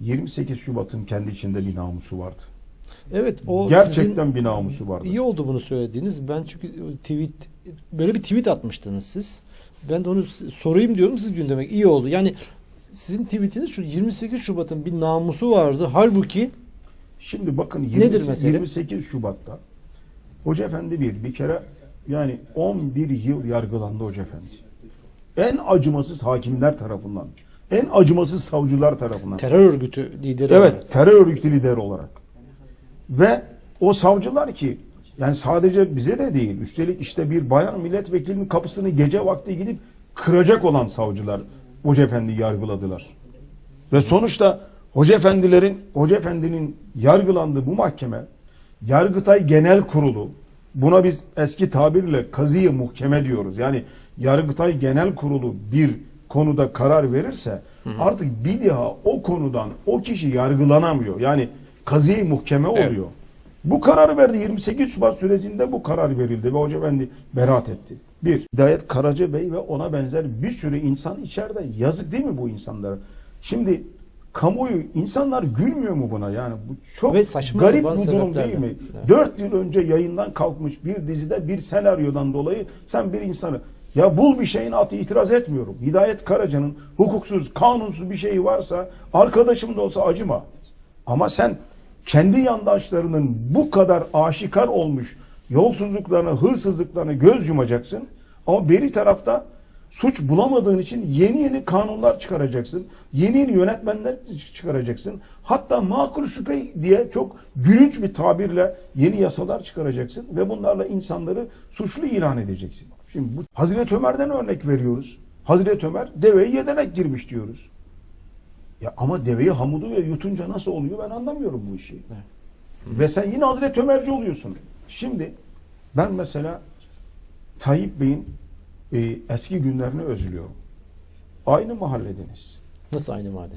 28 Şubat'ın kendi içinde bir namusu vardı. Evet o Gerçekten sizin bir namusu vardı. iyi oldu bunu söylediğiniz. Ben çünkü tweet böyle bir tweet atmıştınız siz. Ben de onu sorayım diyorum siz gündeme. İyi oldu. Yani sizin tweetiniz şu 28 Şubat'ın bir namusu vardı. Halbuki Şimdi bakın Nedir 28, mesele? 28 Şubat'ta Hoca Efendi bir bir kere yani 11 yıl yargılandı Hoca Efendi. En acımasız hakimler tarafından, en acımasız savcılar tarafından. terör örgütü lideri Evet, olarak. terör örgütü lideri olarak. Ve o savcılar ki yani sadece bize de değil, üstelik işte bir bayan milletvekilinin kapısını gece vakti gidip kıracak olan savcılar Hoca Efendi yargıladılar. Ve sonuçta Hoca Efendilerin, Hoca Efendi'nin yargılandığı bu mahkeme Yargıtay Genel Kurulu buna biz eski tabirle kazıyı muhkeme diyoruz. Yani Yargıtay Genel Kurulu bir konuda karar verirse artık bir daha o konudan o kişi yargılanamıyor. Yani kazıyı muhkeme Evet. oluyor. Bu kararı verdi. 28 Şubat sürecinde bu karar verildi ve Hoca Efendi beraat etti. Bir, Hidayet Karaca Bey ve ona benzer bir sürü insan içeride. Yazık değil mi bu insanlara? Şimdi kamuoyu, insanlar gülmüyor mu buna? Yani bu çok Ve saçma garip bu durum değil mi? Evet. 4 yıl önce yayından kalkmış bir dizide bir senaryodan dolayı sen bir insanı ya bul bir şeyin atı itiraz etmiyorum. Hidayet Karaca'nın hukuksuz, kanunsuz bir şeyi varsa arkadaşım da olsa acıma. Ama sen kendi yandaşlarının bu kadar aşikar olmuş yolsuzluklarına, hırsızlıklarına göz yumacaksın. Ama beri tarafta suç bulamadığın için yeni yeni kanunlar çıkaracaksın. Yeni yeni yönetmenler çıkaracaksın. Hatta makul şüphe diye çok gülünç bir tabirle yeni yasalar çıkaracaksın ve bunlarla insanları suçlu ilan edeceksin. Şimdi bu Hazreti Ömer'den örnek veriyoruz. Hazreti Ömer deveyi yederek girmiş diyoruz. Ya ama deveyi hamuduyla yutunca nasıl oluyor ben anlamıyorum bu işi. Ve sen yine Hazreti Ömerci oluyorsun. Şimdi ben mesela Tayyip Bey'in e, eski günlerini özlüyorum. Aynı mahalledeniz. Nasıl aynı mahalle?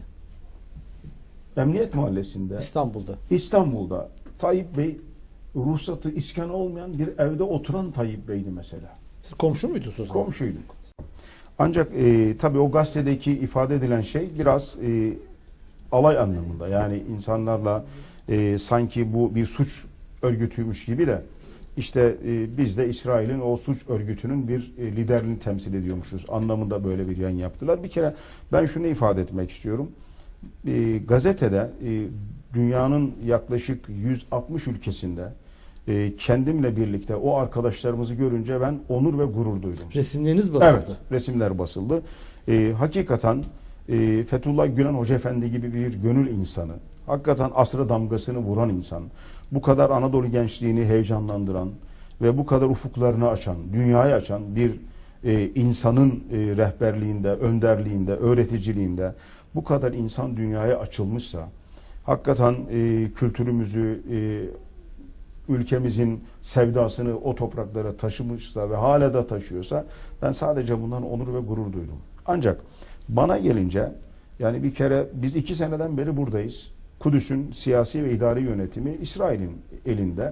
Emniyet Mahallesi'nde, İstanbul'da. İstanbul'da Tayyip Bey ruhsatı iskan olmayan bir evde oturan Tayyip Bey'di mesela. Siz komşu muydunuz o zaman? Komşuyduk. Ancak e, tabii o gazetedeki ifade edilen şey biraz e, alay anlamında. Yani insanlarla e, sanki bu bir suç örgütüymüş gibi de işte e, biz de İsrail'in o suç örgütünün bir e, liderini temsil ediyormuşuz anlamında böyle bir yayın yaptılar. Bir kere ben şunu ifade etmek istiyorum. E, gazetede e, dünyanın yaklaşık 160 ülkesinde e, kendimle birlikte o arkadaşlarımızı görünce ben onur ve gurur duydum. Resimleriniz basıldı. Evet, resimler basıldı. Ee, hakikaten e, Fethullah Gülen Hoca Efendi gibi bir gönül insanı, hakikaten asra damgasını vuran insan, bu kadar Anadolu gençliğini heyecanlandıran ve bu kadar ufuklarını açan, dünyayı açan bir e, insanın e, rehberliğinde, önderliğinde, öğreticiliğinde bu kadar insan dünyaya açılmışsa, hakikaten e, kültürümüzü, e, ülkemizin sevdasını o topraklara taşımışsa ve hala da taşıyorsa ben sadece bundan onur ve gurur duydum. Ancak bana gelince yani bir kere biz iki seneden beri buradayız. Kudüs'ün siyasi ve idari yönetimi İsrail'in elinde.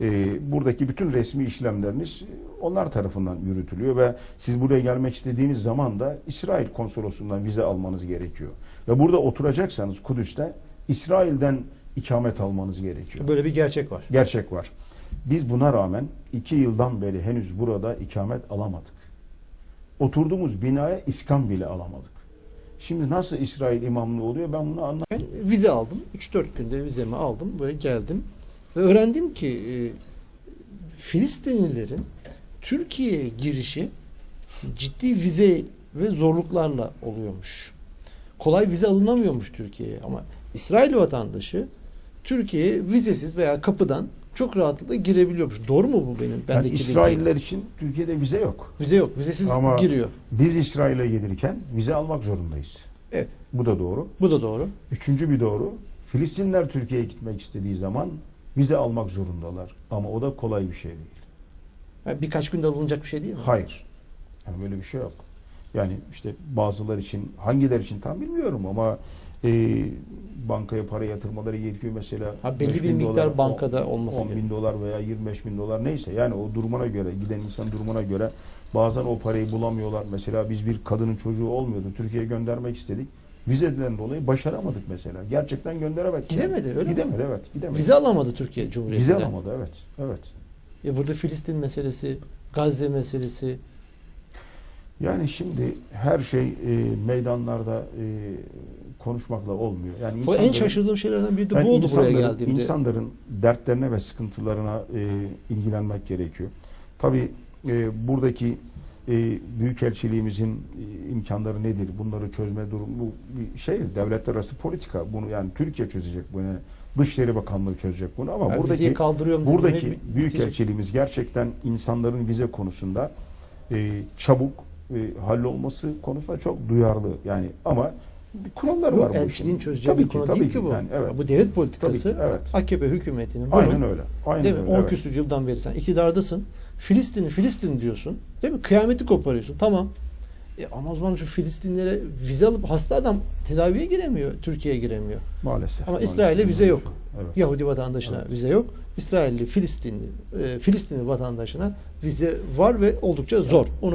Ee, buradaki bütün resmi işlemleriniz onlar tarafından yürütülüyor ve siz buraya gelmek istediğiniz zaman da İsrail konsolosundan vize almanız gerekiyor. Ve burada oturacaksanız Kudüs'te İsrail'den ikamet almanız gerekiyor Böyle bir gerçek var. gerçek var. Biz buna rağmen iki yıldan beri henüz burada ikamet alamadık. Oturduğumuz binaya iskan bile alamadık. Şimdi nasıl İsrail imamlığı oluyor ben bunu anlamadım. Ben vize aldım. 3-4 günde vizemi aldım. Böyle geldim. Ve öğrendim ki e, Filistinlilerin Türkiye'ye girişi ciddi vize ve zorluklarla oluyormuş. Kolay vize alınamıyormuş Türkiye'ye ama İsrail vatandaşı Türkiye'ye vizesiz veya kapıdan çok rahatlıkla girebiliyormuş. Doğru mu bu benim? Yani Bendeki bilgi? İsrailler için Türkiye'de vize yok. Vize yok. Vizesiz Ama- giriyor. Biz İsrail'e gelirken vize almak zorundayız. Evet. Bu da doğru. Bu da doğru. Üçüncü bir doğru. Filistinler Türkiye'ye gitmek istediği zaman vize almak zorundalar. Ama o da kolay bir şey değil. Yani birkaç günde alınacak bir şey değil mi? Hayır. Yani böyle bir şey yok. Yani işte bazıları için, hangileri için tam bilmiyorum ama e, bankaya para yatırmaları gerekiyor mesela. Ha, belli 5 bir miktar dolar, bankada olması 10 bin dolar veya 25 bin dolar neyse yani o durumuna göre giden insan durumuna göre bazen o parayı bulamıyorlar. Mesela biz bir kadının çocuğu olmuyordu. Türkiye'ye göndermek istedik. vizeden dolayı başaramadık mesela. Gerçekten gönderemedik. Gidemedi, öyle mi? Gidemedi evet. Gidemedi. Vize alamadı Türkiye Cumhuriyeti. Vize alamadı evet. Evet. Ya burada Filistin meselesi, Gazze meselesi. Yani şimdi her şey e, meydanlarda e, konuşmakla olmuyor. Yani Bu en şaşırdığım şeylerden biri de Yani bu oldu buraya geldiğimde. İnsanların dertlerine ve sıkıntılarına e, ilgilenmek gerekiyor. Tabii e, buradaki e, büyükelçiliğimizin e, imkanları nedir? Bunları çözme durumu bu bir şey devletler arası politika. Bunu yani Türkiye çözecek bunu. Dışişleri Bakanlığı çözecek bunu ama Yani buradaki kaldırıyorum buradaki büyükelçiliğimiz gerçekten insanların vize konusunda e, çabuk e, hallolması konusunda çok duyarlı. Yani ama bir kuralları Bu var bu işin. çözeceği Tabii bir konu ki, değil ki. bu. Yani, evet. Bu devlet politikası. ki, evet. AKP hükümetinin bunun, Aynen öyle. Aynen değil mi? öyle. 10 evet. küsur yıldan beri sen iktidardasın. Filistin'i Filistin diyorsun. Değil mi? Kıyameti koparıyorsun. Tamam. E ama o zaman şu Filistinlere vize alıp hasta adam tedaviye giremiyor. Türkiye'ye giremiyor. Maalesef. Ama. İsrail'e vize yok. Evet. Yahudi vatandaşına Evet. vize yok. İsrailli, Filistinli, e, Filistinli vatandaşına vize var ve oldukça zor. Onu